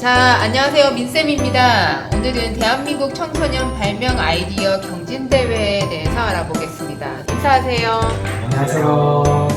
자, 안녕하세요. 민쌤입니다. 오늘은 대한민국 청소년 발명 아이디어 경진대회에 대해서 알아보겠습니다. 인사하세요. 안녕하세요.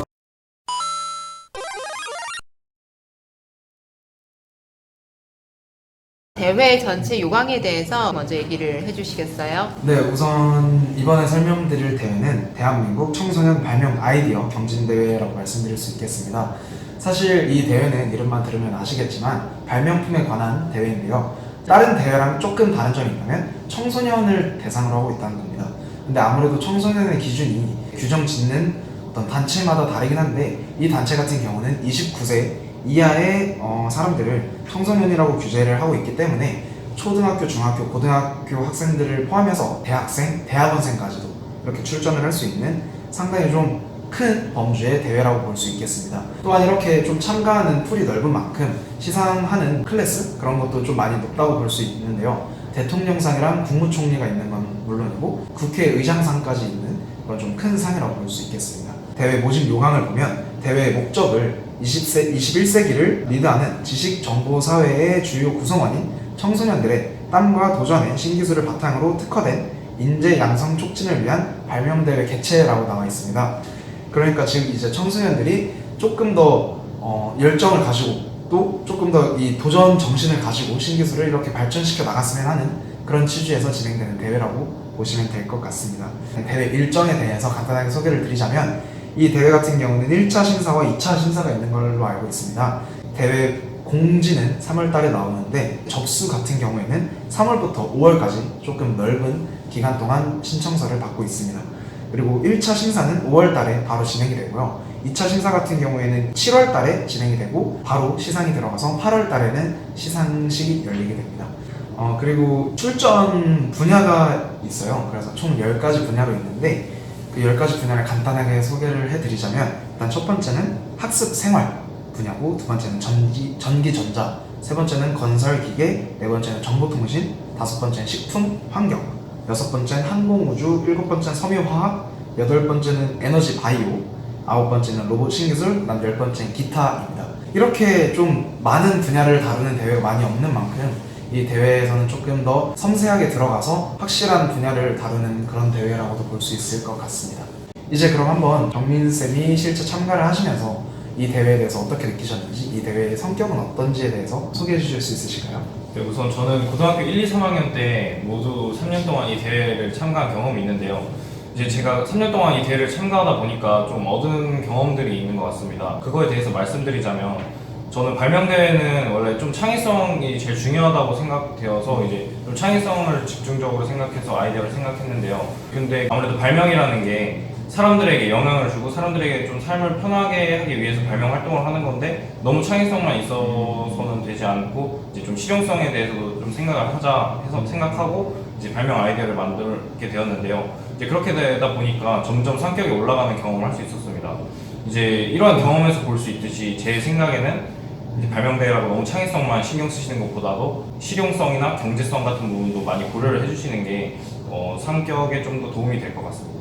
대회 전체 요강에 대해서 먼저 얘기를 해주시겠어요? 네, 우선 이번에 설명드릴 대회는 대한민국 청소년 발명 아이디어 경진대회라고 말씀드릴 수 있겠습니다. 사실 이 대회는 이름만 들으면 아시겠지만 발명품에 관한 대회인데요. 다른 대회랑 조금 다른 점이 있다면 청소년을 대상으로 하고 있다는 겁니다. 근데 아무래도 청소년의 기준이 규정 짓는 어떤 단체마다 다르긴 한데 이 단체 같은 경우는 29세 이하의 어, 사람들을 청소년이라고 규제를 하고 있기 때문에 초등학교, 중학교, 고등학교 학생들을 포함해서 대학생, 대학원생까지도 이렇게 출전을 할 수 있는 상당히 좀 큰 범주의 대회라고 볼 수 있겠습니다. 또한 이렇게 좀 참가하는 풀이 넓은 만큼 시상하는 클래스 그런 것도 좀 많이 높다고 볼 수 있는데요. 대통령상이랑 국무총리가 있는 건 물론이고 국회의장상까지 있는 그런 좀 큰 상이라고 볼 수 있겠습니다. 대회 모집 요강을 보면 대회 목적을 20세, 21세기를 리드하는 지식 정보 사회의 주요 구성원인 청소년들의 땀과 도전의 신기술을 바탕으로 특화된 인재 양성 촉진을 위한 발명 대회 개최라고 나와 있습니다. 그러니까 지금 이제 청소년들이 조금 더 어, 열정을 가지고 또 조금 더 이 도전 정신을 가지고 신기술을 이렇게 발전시켜 나갔으면 하는 그런 취지에서 진행되는 대회라고 보시면 될 것 같습니다. 대회 일정에 대해서 간단하게 소개를 드리자면 이 대회 같은 경우는 1차 심사와 2차 심사가 있는 걸로 알고 있습니다. 대회 공지는 3월 달에 나오는데 접수 같은 경우에는 3월부터 5월까지 조금 넓은 기간 동안 신청서를 받고 있습니다. 그리고 1차 심사는 5월 달에 바로 진행이 되고요. 2차 심사 같은 경우에는 7월 달에 진행이 되고 바로 시상이 들어가서 8월 달에는 시상식이 열리게 됩니다. 어, 그리고 출전 분야가 있어요. 그래서 총 10가지 분야로 있는데 그 10가지 분야를 간단하게 소개를 해드리자면 일단 첫 번째는 학습 생활 분야고 두 번째는 전기, 전기 전자 세 번째는 건설 기계 네 번째는 정보통신 다섯 번째는 식품, 환경 여섯 번째는 항공우주 일곱 번째는 섬유화학 여덟 번째는 에너지 바이오 아홉 번째는 로봇 신기술 그다음 열 번째는 기타입니다 이렇게 좀 많은 분야를 다루는 대회가 많이 없는 만큼 이 대회에서는 조금 더 섬세하게 들어가서 확실한 분야를 다루는 그런 대회라고도 볼 수 있을 것 같습니다. 이제 그럼 한번 정민 쌤이 실제 참가를 하시면서 이 대회에 대해서 어떻게 느끼셨는지, 이 대회의 성격은 어떤지에 대해서 소개해 주실 수 있으실까요? 네, 우선 저는 고등학교 1, 2, 3학년 때 모두 3년 동안 이 대회를 참가한 경험이 있는데요. 이제 제가 3년 동안 이 대회를 참가하다 보니까 좀 얻은 경험들이 있는 것 같습니다. 그거에 대해서 말씀드리자면 저는 발명대회는 원래 좀 창의성이 제일 중요하다고 생각되어서 이제 좀 창의성을 집중적으로 생각해서 아이디어를 생각했는데요. 근데 아무래도 발명이라는 게 사람들에게 영향을 주고 사람들에게 좀 삶을 편하게 하기 위해서 발명 활동을 하는 건데 너무 창의성만 있어서는 되지 않고 이제 좀 실용성에 대해서도 좀 생각을 하자 해서 생각하고 이제 발명 아이디어를 만들게 되었는데요. 이제 그렇게 되다 보니까 점점 성격이 올라가는 경험을 할 수 있었습니다. 이제 이러한 경험에서 볼 수 있듯이 제 생각에는 발명대회라고 너무 창의성만 신경 쓰시는 것보다도 실용성이나 경제성 같은 부분도 많이 고려를 해주시는 게 어, 성격에 좀 더 도움이 될 것 같습니다.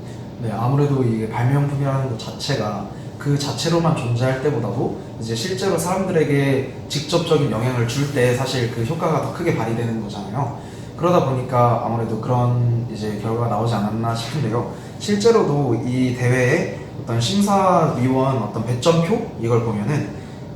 네, 아무래도 이게 발명품이라는 것 자체가 그 자체로만 존재할 때보다도 이제 실제로 사람들에게 직접적인 영향을 줄 때 사실 그 효과가 더 크게 발휘되는 거잖아요. 그러다 보니까 아무래도 그런 이제 결과가 나오지 않았나 싶은데요. 실제로도 이 대회에 어떤 심사위원 어떤 배점표 이걸 보면은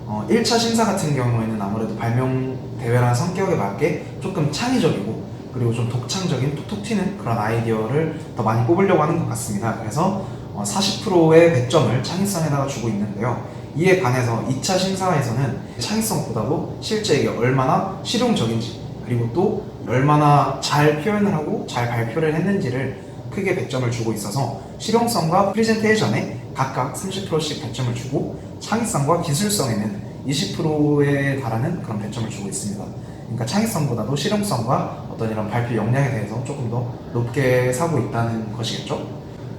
어, 1차 심사 같은 경우에는 아무래도 발명 대회라는 성격에 맞게 조금 창의적이고 그리고 좀 독창적인 톡톡 튀는 그런 아이디어를 더 많이 뽑으려고 하는 것 같습니다. 그래서 어, 40%의 배점을 창의성에다가 주고 있는데요. 이에 반해서 2차 심사에서는 창의성보다도 실제 이게 얼마나 실용적인지 그리고 또 얼마나 잘 표현을 하고 잘 발표를 했는지를 크게 배점을 주고 있어서 실용성과 프레젠테이션에 각각 30%씩 배점을 주고 창의성과 기술성에는 20%에 달하는 그런 배점을 주고 있습니다. 그러니까 창의성보다도 실용성과 어떤 이런 발표 역량에 대해서 조금 더 높게 사고 있다는 것이겠죠.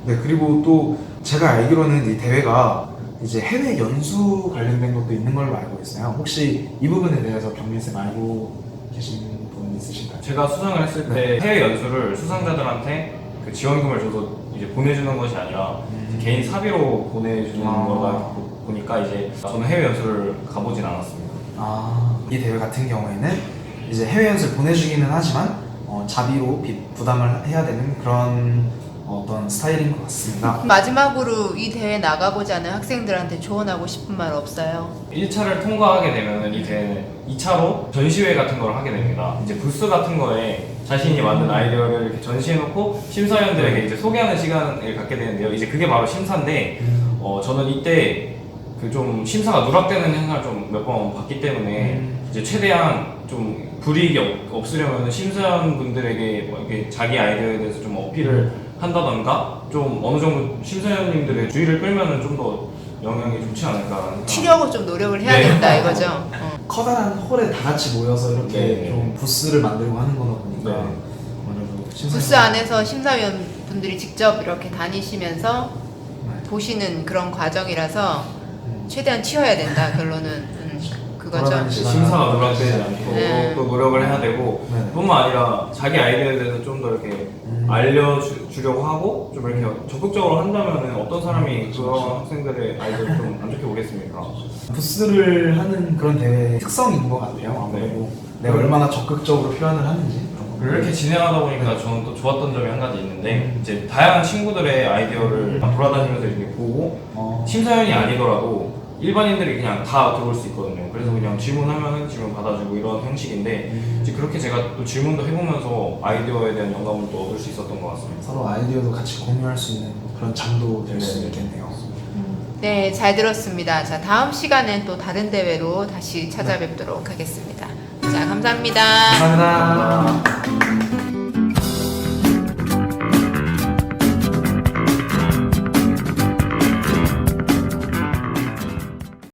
네, 그리고 또 제가 알기로는 이 대회가 이제 해외 연수 관련된 것도 있는 걸로 알고 있어요. 혹시 이 부분에 대해서 경민 쌤 알고 계신 분 있으신가요? 제가 수상을 했을 때 해외 연수를 수상자들한테 그 지원금을 줘서 이제 보내주는 것이 아니라 음. 개인 사비로 보내주는 아. 거다 보- 보니까 이제 저는 해외 연수를 가보진 않았습니다. 아, 이 대회 같은 경우에는 이제 해외 연수를 보내주기는 하지만 어, 자비로 비- 부담을 해야 되는 그런 어떤 스타일인 것 같습니다. 마지막으로 이 대회 나가고자 하는 학생들한테 조언하고 싶은 말 없어요? 1차를 통과하게 되면 이 대회는 2차로 전시회 같은 걸 하게 됩니다. 이제 부스 같은 거에 자신이 만든 아이디어를 이렇게 전시해놓고 심사위원들에게 이제 소개하는 시간을 갖게 되는데요. 이제 그게 바로 심사인데, 어, 저는 이때 그 좀 심사가 누락되는 행사를 좀몇 번 봤기 때문에 음. 이제 최대한 좀 불이익이 없- 없으려면 심사위원분들에게 뭐 이렇게 자기 아이디어에 대해서 좀 어필을 한다던가 좀 어느 정도 심사위원님들의 주의를 끌면은 좀 더 영향이 좋지 않을까. 치려고 좀 노력을 해야겠다 네. 이거죠? 어. 커다란 홀에 다 같이 모여서 이렇게 네. 좀 부스를 만들고 하는 거다 보니까 네. 아무래도 심사위원- 부스 안에서 심사위원 분들이 직접 이렇게 다니시면서 네. 보시는 그런 과정이라서 음. 최대한 치워야 된다 결론은 음, 그거죠. 돌아다니시- 심사가 누락되지 않고 네. 또 노력을 해야 되고 네. 뿐만 아니라 자기 아이디어에 대해서 좀 더 이렇게 음. 알려주려고 하고 좀 이렇게 적극적으로 한다면 어떤 사람이 그런 학생들의 아이디어를 좀 안 좋게 보겠습니까? 부스를 하는 그런 대회 있는 것 같아요. 아무래도 내가 얼마나 적극적으로 표현을 하는지 그런 거. 이렇게 진행하다 보니까 저는 또 좋았던 점이 한 가지 있는데 이제 다양한 친구들의 아이디어를 돌아다니면서 이렇게 보고 어, 심사위원이 아니더라도 일반인들이 그냥 다 들어올 수 있거든요. 그래서 그냥 질문하면은 질문 받아주고 이런 형식인데 이제 그렇게 제가 또 질문도 해보면서 아이디어에 대한 영감을 또 얻을 수 있었던 것 같습니다. 서로 아이디어도 같이 공유할 수 있는 그런 장도 될 수 네. 있겠네요. 네, 잘 들었습니다. 자, 다음 시간엔 또 다른 대회로 다시 찾아뵙도록 하겠습니다. 자, 감사합니다. 감사합니다.